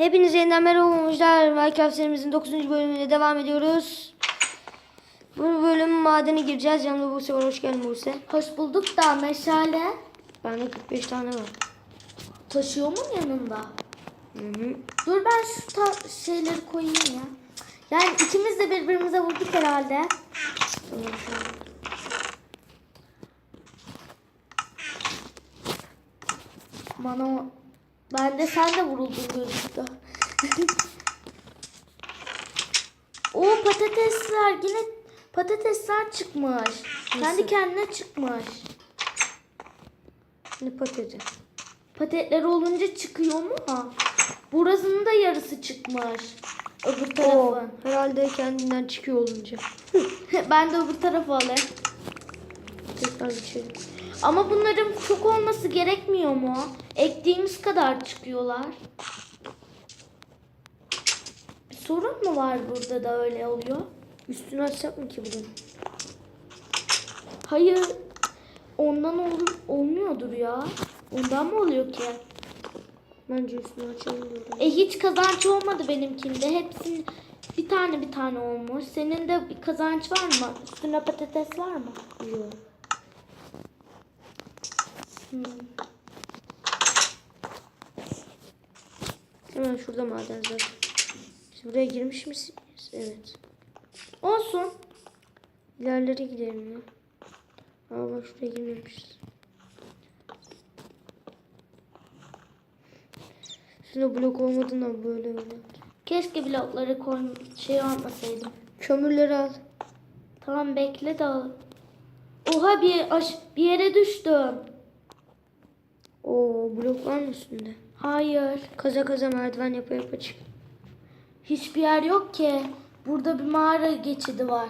Hepinize yeniden merhaba olmuşlar. Minecraft serimizin 9. bölümüne devam ediyoruz. Bu bölüm madene gireceğiz. Yanımda Buse var. Hoş geldin Buse. Hoş bulduk da meşale Bende 45 tane var. taşıyor mu yanında? Hı hı. Dur ben şu ta- şeyleri koyayım ya. Yani ikimiz de birbirimize vurduk herhalde. Bana o... Ben de sen de vuruldun gözüktü. o patatesler yine patatesler çıkmış. Kendi kendine çıkmış. Ne patladı? Patetler olunca çıkıyor mu? Burasının da yarısı çıkmış. Öbür Oo, tarafın. herhalde kendinden çıkıyor olunca. ben de öbür tarafa alayım. Tekrar geçelim. Ama bunların çok olması gerekmiyor mu? Ektiğimiz kadar çıkıyorlar. Bir sorun mu var burada da öyle oluyor? Üstünü açsak mı ki bunun? Hayır. Ondan ol olmuyordur ya. Ondan mı oluyor ki? Bence üstünü açalım. E hiç kazanç olmadı benimkinde. Hepsinin bir tane bir tane olmuş. Senin de bir kazanç var mı? Üstüne patates var mı? Yok. Hmm. Hemen şurada maden zaten. Biz buraya girmiş misiniz? Evet. Olsun. İlerlere gidelim ya. Bak şuraya girmemişiz. Şurada blok olmadığından böyle öyle. Keşke blokları koy şey olmasaydım. Kömürleri al. Tamam bekle de al. Oha bir aş bir yere düştüm. Oo blok var mı üstünde? Hayır. Kaza kaza merdiven yapa yapa çık. Hiçbir yer yok ki. Burada bir mağara geçidi var.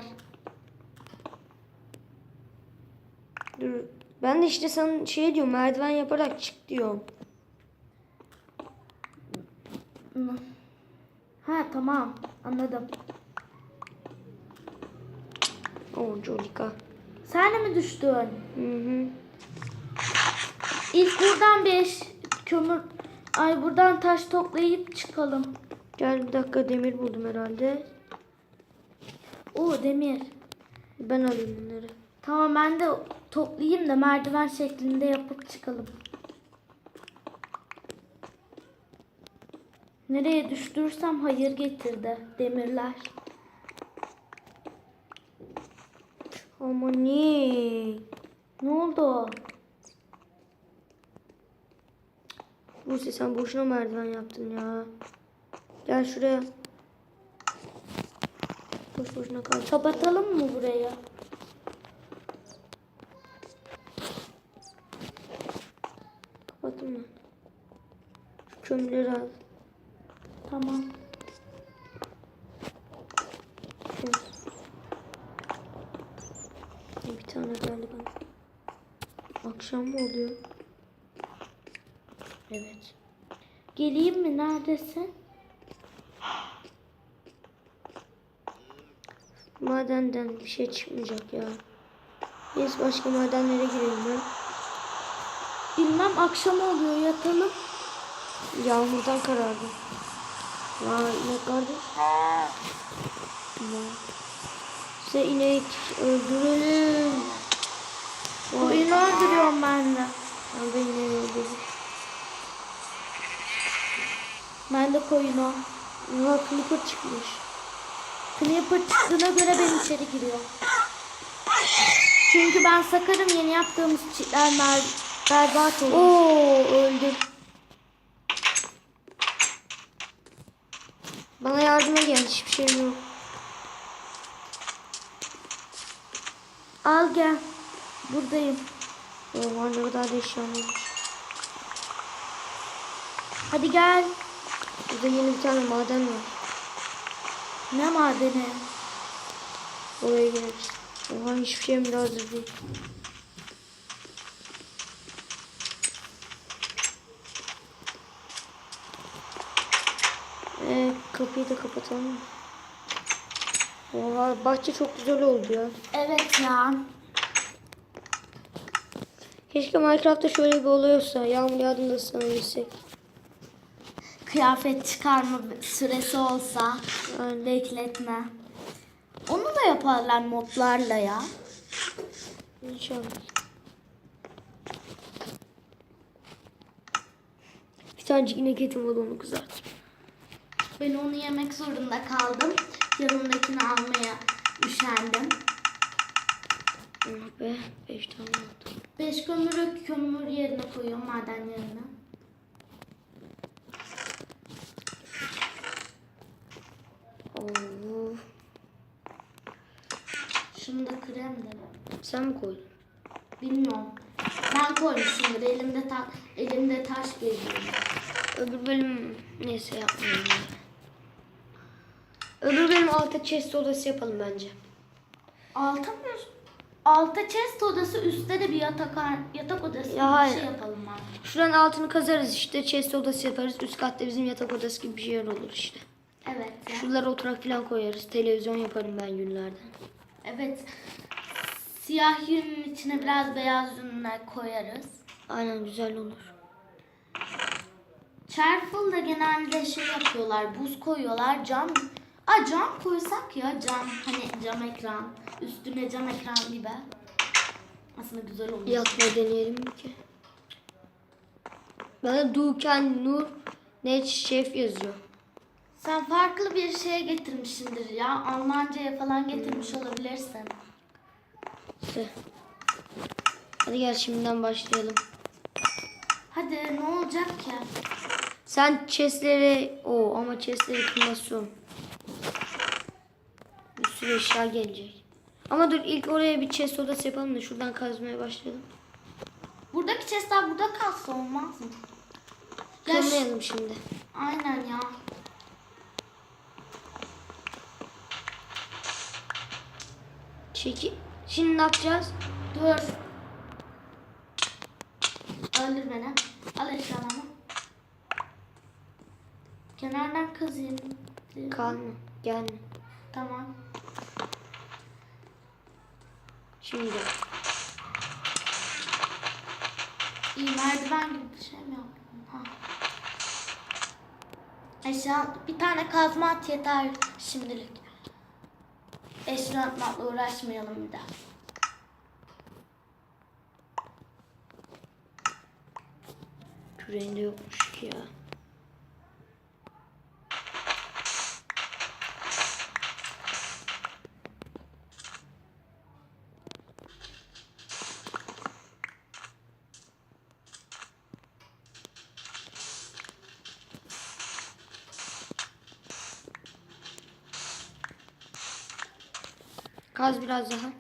Dur. Ben de işte sana şey diyorum merdiven yaparak çık diyorum. Ha tamam anladım. Oo Jolika. Sen de mi düştün? Hı hı. İlk buradan bir eş- kömür ay buradan taş toplayıp çıkalım. Gel bir dakika demir buldum herhalde. Oo demir. Ben alayım bunları. Tamam ben de toplayayım da merdiven şeklinde yapıp çıkalım. Nereye düştürsem hayır getirdi demirler. Ama ne? Ne oldu? Buse sen boşuna merdiven yaptın ya. Gel şuraya. Boş boşuna kal. Kapatalım mı burayı? Kapattım ben. Şu kömürleri al. Tamam. Gel. Bir tane geldi bana. Akşam mı oluyor? Evet. Geleyim mi? Neredesin? Madenden bir şey çıkmayacak ya. Biz başka madenlere girelim ben. Bilmem akşam oluyor yatalım. Yağmurdan karardı. Vay inek kardeş. Size inek öldürelim. Vay. Oyunu öldürüyorum ben de. Ben de ineği öldürdüm. Ben de koyunu. Oha Clipper çıkmış. Creeper çıktığına göre ben içeri giriyorum. Çünkü ben sakarım yeni yaptığımız çitler berbat olur. Oo öldüm. Bana yardıma gel hiçbir şeyim yok. Al gel. Buradayım. Oha ne kadar da olmuş. Hadi gel. Burada yeni bir tane maden var. Ne madeni? Oraya gireriz. Oha hiçbir şeyim hazır değil. Ee, kapıyı da kapatalım? Oha bahçe çok güzel oldu ya. Evet ya. Keşke Minecraft'ta şöyle bir olay olsa. Yağmur yağdığında ıslanabilsek. Kıyafet çıkarma süresi olsa Aynen. bekletme. Onu da yaparlar modlarla ya. İnşallah. Bir tanecik inek etim var onu kızart. Ben onu yemek zorunda kaldım. Yanımdakini almaya üşendim. Oh be 5 tane oldu. Beş kömürü kömür yerine koyuyorum maden yerine. Oo. Şunu da krem de. Sen mi koydun? Bilmiyorum. Ben koymuşumdur. Elimde ta elimde taş geziyor. Öbür bölüm neyse yapmayalım. ya. Öbür bölüm altta chest odası yapalım bence. Alta mı? Alta chest odası, üstte de bir yatak yatak odası Ya gibi bir şey yapalım abi. Şuranın altını kazarız işte chest odası yaparız. Üst katta bizim yatak odası gibi bir yer olur işte. Evet ya. Şuralara oturak falan koyarız. Televizyon yaparım ben günlerden. Evet. Siyah yünün içine biraz beyaz yünler koyarız. Aynen güzel olur. Charcoal'da genelde şey yapıyorlar, buz koyuyorlar, cam. Aa cam koysak ya cam, hani cam ekran, üstüne cam ekran gibi. Aslında güzel olur. Yakmayı deneyelim ki? Bana Duken Nur Net Şef yazıyor. Sen farklı bir şeye getirmişsindir ya. Almanca'ya falan getirmiş olabilirsin. İşte. Hadi gel şimdiden başlayalım. Hadi ne olacak ki? Sen chestleri o ama chestleri kırmasın. Bir sürü eşya gelecek. Ama dur ilk oraya bir chest odası yapalım da şuradan kazmaya başlayalım. Buradaki chestler burada kalsa olmaz mı? Ya Kırmayalım şimdi. Aynen ya. Çeki. Şimdi ne yapacağız? Dur. Öldür beni. Al eşyalarımı. Kenardan kazıyım. Kalma. Gelme. Tamam. Şimdi. İyi merdiven gibi bir şey mi yaptın? Ha. Eşya bir tane kazma at yeter şimdilik. Eşya atmakla uğraşmayalım bir daha. Küreğinde yokmuş ki ya. Kaz biraz daha.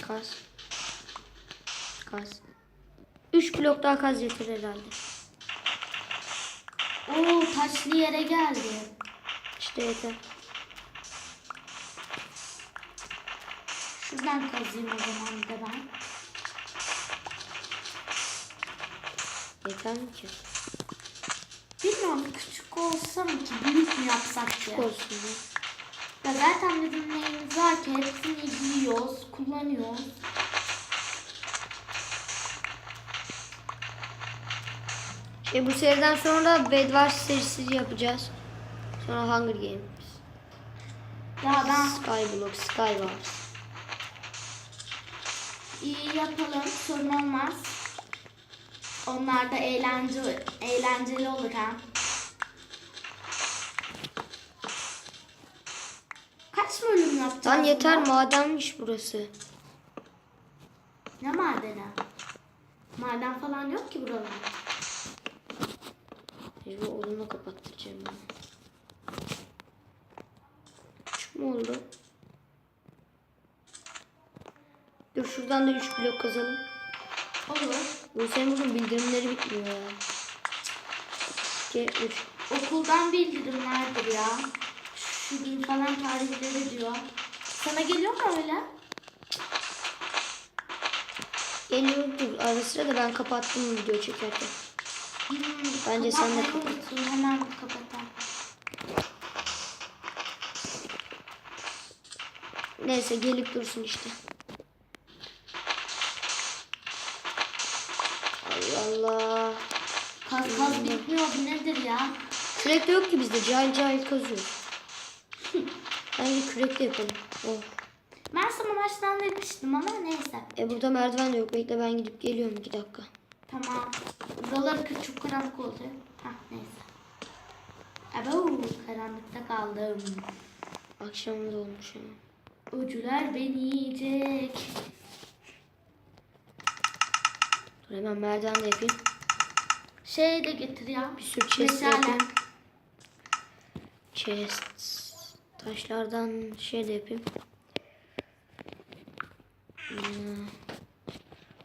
Kaz. Kaz. 3 blok daha kaz yeter herhalde. Oo taşlı yere geldi. İşte yeter. Şuradan kazayım o zaman de ben. Yeter mi ki? Bilmiyorum küçük olsa mı ki büyük mü yapsak ki? Olsun ya. Ya zaten bizim neyimiz var ki hepsini biliyoruz, kullanıyoruz. E bu seriden sonra Bedwars serisi yapacağız. Sonra Hunger Games. Ya ben Skyblock, Skywars. iyi yapalım, sorun olmaz. Onlar da eğlence, eğlenceli olur ha. Lan yeter bunu? madenmiş burası. Ne madeni? Maden falan yok ki buralarda. Mecbur odunla kapattıracağım ben. Küçük mü oldu? Dur şuradan da 3 blok kazalım. Olur. Bu senin bugün bildirimleri bitmiyor ya. 2, 3. Okuldan bildirim vardır ya. Şu gün falan tarihleri diyor. Sana geliyor mu öyle? Geliyor dur ara sıra da ben kapattım video çekerken. Hmm, Bence sen de kapat. unuttum. Hemen kapatalım. Neyse gelip dursun işte. Allah Allah. Kaz kaz bitmiyor bu nedir ya? Kürek de yok ki bizde. Cahil cahil kazıyoruz. Bence kürek de yapalım. Oh. Ben sana baştan demiştim ama neyse. E burada merdiven de yok. Bekle ben gidip geliyorum iki dakika. Tamam. Buraları kı- çok karanlık oldu. Hah neyse. Abo karanlıkta kaldım. Akşam da olmuş ama. Öcüler beni yiyecek. Dur hemen merdiven de yapayım. Şey de getir ya. Bir sürü chest yapayım. Chest. Taşlardan şey de yapayım. Hmm.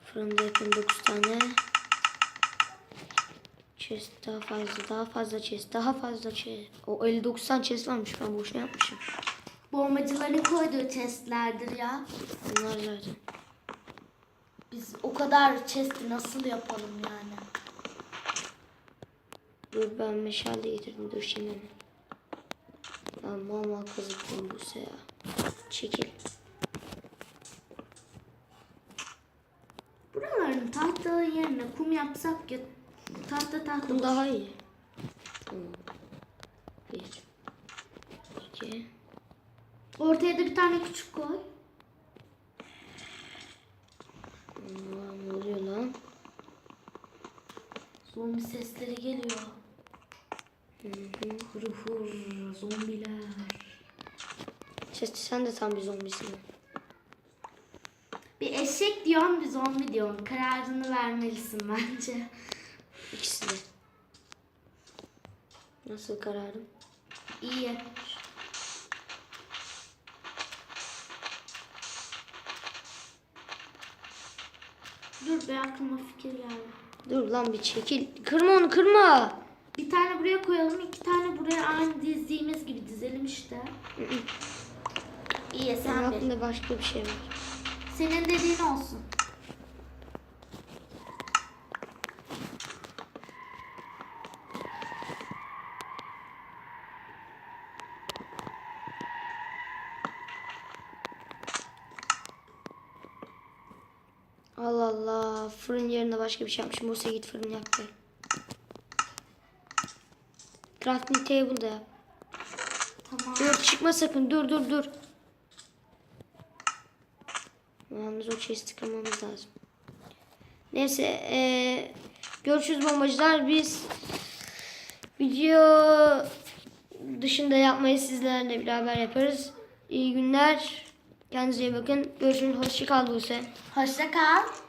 Fırında yapayım 9 tane. Chest daha fazla, daha fazla chest, daha fazla chest. O 59 tane chest varmış ben boşuna yapmışım. Bombacıların koyduğu chestlerdir ya. Bunlar zaten. Biz o kadar chest'i nasıl yapalım yani? Dur ben meşale getirdim dur şimdi. Lan mal kazık bulmuşsa ya. Çekil. Buraların tahta yerine kum yapsak ya tahta tahta. Bu daha iyi. Tamam. Bir. İki. Ortaya da bir tane küçük koy. Ne oluyor lan? Zombi sesleri geliyor. Hı hı. Hır hır zombiler. Chesty sen de tam bir zombisin. Bir eşek diyorsun bir zombi diyorsun. Kararını vermelisin bence. İkisi de. Nasıl kararım? İyi. Dur be aklıma fikir geldi. Dur lan bir çekil. Kırma onu kırma. Bir tane buraya koyalım, iki tane buraya aynı dizdiğimiz gibi dizelim işte. İyi sen bil. aklımda başka bir şey var. Senin dediğin olsun. Allah Allah. Fırın yerine başka bir şey yapmışım. Musa git fırın yap gel. Crafting table da yap. Tamam. Dur çıkma sakın. Dur dur dur. Yalnız o chest'i kırmamız lazım. Neyse. eee görüşürüz bombacılar. Biz video dışında yapmayı sizlerle beraber yaparız. İyi günler. Kendinize iyi bakın. Görüşürüz. Hoşçakal Buse. Hoşça kal.